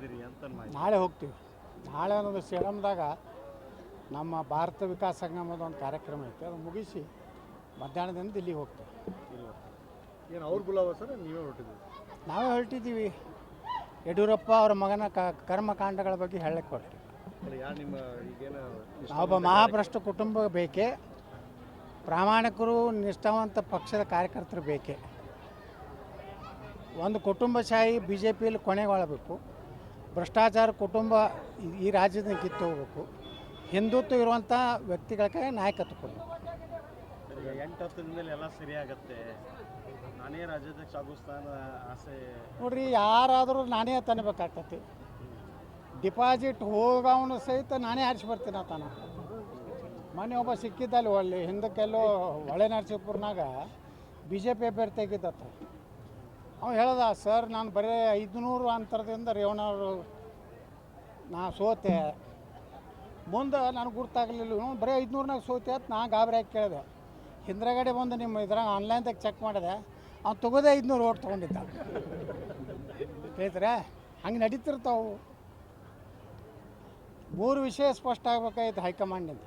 ಇದ್ದೀರಿ ಅಂತ ಮಾಹಿತಿ. ನಾಳೆ ಹೋಗ್ತೀವಿ. ನಾಳೆ ಅನ್ನೋದು ಸೇಡಮ್ದಾಗ ನಮ್ಮ ಭಾರತ ವಿಕಾಸ ಸಂಗಮದ ಒಂದು ಕಾರ್ಯಕ್ರಮ ಐತೆ. ಅದು ಮುಗಿಸಿ ಮಧ್ಯಾಹ್ನದಿಂದ ದಿಲ್ಲಿಗೆ ಹೋಗ್ತೀವಿ. ಏನು ಅವ್ರ ಗುಲಾವ ಸರ್ ನೀವೇ ಹೊರಟಿದ್ದೀವಿ ನಾವೇ ಹೊರಟಿದ್ದೀವಿ. ಯಡಿಯೂರಪ್ಪ ಅವರ ಮಗನ ಕ ಕರ್ಮಕಾಂಡಗಳ ಬಗ್ಗೆ ಹೇಳಕ್ಕೆ ಹೊರಟಿವಿ ಒಬ್ಬ ಯಾರು ನಿಮ್ಮ ಈಗೇನು ನಾವೊಬ್ಬ ಮಹಾಭ್ರಷ್ಟ ಕುಟುಂಬ ಬೇಕೇ. ಪ್ರಾಮಾಣಿಕರು ನಿಷ್ಠಾವಂತ ಪಕ್ಷದ ಕಾರ್ಯಕರ್ತರು ಬೇಕೇ. ಒಂದು ಕುಟುಂಬಶಾಹಿ ಬಿ ಜೆ ಪಿಯಲ್ಲಿ ಕೊನೆಗೊಳ್ಳಬೇಕು ಭ್ರಷ್ಟಾಚಾರ ಕುಟುಂಬ ಈ- ರಾಜ್ಯದಿಂದ ಕಿತ್ತು ಹೋಗ್ಬೇಕು. ಹಿಂದುತ್ವ ಇರುವಂಥ ವ್ಯಕ್ತಿಗಳ ಕೈ ನಾಯಕತ್ವ ಕೊಡಬೇಕು. ಎಂಟು ಎಲ್ಲ ಸರಿ ಆಗತ್ತೆ ನಾನೇ ರಾಜ್ಯಾಧ್ಯಕ್ಷ ಆಸೆ. ನೋಡ್ರಿ ಯಾರಾದರೂ ನಾನೇ ತನಬೇಕಾಗ್ತತಿ ಡಿಪಾಸಿಟ್ ಹೋಗವನು ಸಹಿತ ನಾನೇ ಆರಿಸಿ ಬರ್ತೀನಿ ತಾನು ಮೊನ್ನೆ ಒಬ್ಬ ಸಿಕ್ಕಿದ್ದಲ್ಲಿ ಒಳ್ಳೆ ಹಿಂದಕ್ಕೆಲ್ಲೋ ಹೊಳೆ ನರಸೀಪುರನಾಗ ಬಿ ಜೆ ಪಿ ಅಭ್ಯರ್ಥಿ ಆಗಿದ್ದತ್ತ. ಅವ್ನು ಹೇಳ್ದ, ಸರ್, ನಾನು ಬರೀ ಐದುನೂರು ಅಂತರದಿಂದ ರೇವಣ್ಣವರು ನಾ ಸೋತೆ. ಮುಂದೆ ನನಗೆ ಗುರ್ತಾಗಲಿಲ್ಲ ಇವ್ನು ಬರೀ ಐದುನೂರ್ನಾಗ ಸೋತೆ ಅಂತ ನಾ ಗಾಬರಿ ಹಾಕಿ ಕೇಳಿದೆ. ಹಿಂದ್ರಗಡೆ ಬಂದು ನಿಮ್ಮ ಇದ್ರಾಗ ಆನ್ಲೈನ್ದಾಗ ಚೆಕ್ ಮಾಡಿದೆ, ಅವ್ನು ತಗೋದೇ ಐದುನೂರು ಓಟ್ ತೊಗೊಂಡಿದ್ದ. ಕೇಳ್ತಾರೆ ಹಂಗೆ ನಡೀತಿರ್ತಾವು. ಮೂರು ವಿಷಯ ಸ್ಪಷ್ಟ ಆಗ್ಬೇಕಾಯ್ತು ಹೈಕಮಾಂಡಿಂದ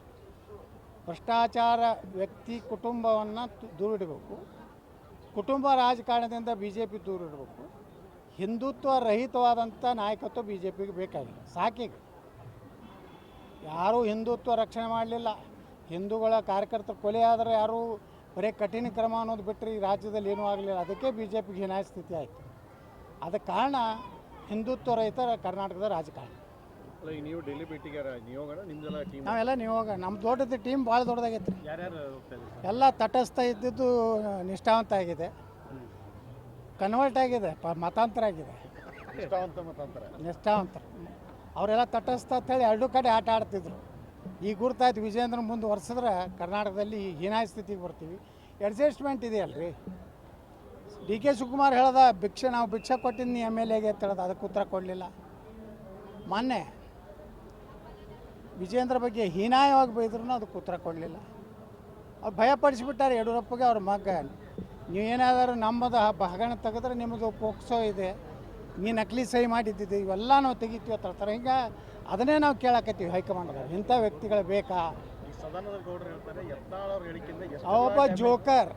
ಭ್ರಷ್ಟಾಚಾರ ವ್ಯಕ್ತಿ ಕುಟುಂಬವನ್ನು ದೂರಿಡಬೇಕು. ಕುಟುಂಬ ರಾಜಕಾರಣದಿಂದ ಬಿ ಜೆ ಪಿ ದೂರಿಡಬೇಕು ಹಿಂದುತ್ವ ರಹಿತವಾದಂಥ ನಾಯಕತ್ವ ಬಿ ಜೆ ಪಿಗೆ ಬೇಕಾಗಿಲ್ಲ. ಸಾಕೀಗ. ಯಾರೂ ಹಿಂದುತ್ವ ರಕ್ಷಣೆ ಮಾಡಲಿಲ್ಲ. ಹಿಂದೂಗಳ ಕಾರ್ಯಕರ್ತರ ಕೊಲೆ ಆದರೆ ಯಾರೂ ಬರೀ ಕಠಿಣ ಕ್ರಮ ಅನ್ನೋದು ಬಿಟ್ಟರೆ ಈ ರಾಜ್ಯದಲ್ಲಿ ಏನೂ ಆಗಲಿಲ್ಲ. ಅದಕ್ಕೆ ಬಿ ಜೆ ಪಿಗೆ ಹೀನಾಯ ಸ್ಥಿತಿ ಆಯಿತು. ಅದಕ್ಕೆ ಕಾರಣ ಹಿಂದುತ್ವ ರಹಿತ ಕರ್ನಾಟಕದ ರಾಜಕಾರಣ. ಅಲ್ಲ ಈಗ ನೀವು ಡೆಲ್ಲಿ ಭೇಟಿಗೆ ನಿಯೋಗನ ನಿಮ್ದೆಲ್ಲ ಟೀಮ್ ನಾವೆಲ್ಲ ನಿಯೋಗ ನಮ್ಮ ದೊಡ್ಡದು ಟೀಮ್ ಭಾಳ ದೊಡ್ಡದಾಗೈತೆ ರೀ. ಯಾರ್ಯಾರು ಹೋಗ್ತಾ ಇದ್ದೀರಿ? ಎಲ್ಲ ತಟಸ್ಥ ಇದ್ದಿದ್ದು ನಿಷ್ಠಾವಂತ ಆಗಿದೆ. ಕನ್ವರ್ಟ್ ಆಗಿದೆ ಪ ಮತಾಂತರ ಆಗಿದೆ. ನಿಷ್ಠಾವಂತ ಮತಾಂತರ. ನಿಷ್ಠಾವಂತ. ಅವರೆಲ್ಲ ತಟಸ್ಥ ಅಂತೇಳಿ ಎರಡು ಕಡೆ ಆಟ ಆಡ್ತಿದ್ರು. ಈಗ ಗುರ್ತಾಯ್ತು ವಿಜೇಂದ್ರ ಮುಂದೆ ವರ್ಷದ್ರೆ ಕರ್ನಾಟಕದಲ್ಲಿ ಹೀನಾಯ ಸ್ಥಿತಿಗೆ ಬರ್ತೀವಿ. ಅಡ್ಜಸ್ಟ್ಮೆಂಟ್ ಇದೆಯಲ್ರಿ? ಡಿ ಕೆ ಶಿವಕುಮಾರ್ ಹೇಳ್ದ ಭಿಕ್ಷೆ ನಾವು ಭಿಕ್ಷೆ ಕೊಟ್ಟಿದ್ದೀನಿ ಎಂ ಎಲ್ ಎಗೆ ಅಂತ ಹೇಳ್ದ ಅದಕ್ಕೆ ಉತ್ತರ ಕೊಡಲಿಲ್ಲ. ಮೊನ್ನೆ ವಿಜೇಂದ್ರ ಬಗ್ಗೆ ಹೀನಾಯವಾಗಿ ಬೈದ್ರು ಅದಕ್ಕೆ ಉತ್ತರ ಕೊಡಲಿಲ್ಲ. ಅವ್ರು ಭಯಪಡಿಸಿಬಿಟ್ಟಾರೆ ಯಡಿಯೂರಪ್ಪಗೆ ಅವ್ರ ಮಗ. ನೀವು ಏನಾದರೂ ನಮ್ಮದು ಹಬ್ಬ ಹಗರಣ ತೆಗೆದ್ರೆ ನಿಮ್ಮದು ಪೋಕ್ಸೋ ಇದೆ. ನೀ ನಕಲಿ ಸಹಿ ಮಾಡಿದ್ದಿದ್ದು ಇವೆಲ್ಲ ನಾವು ತೆಗಿತೀವಿ ಹತ್ರ ಹತ್ರ. ಹಿಂಗೆ ಅದನ್ನೇ ನಾವು ಕೇಳಕತ್ತೀವಿ ಹೈಕಮಾಂಡ್ದಾಗ ಇಂಥ ವ್ಯಕ್ತಿಗಳು ಬೇಕಾ? ಒಬ್ಬ ಜೋಕರ್.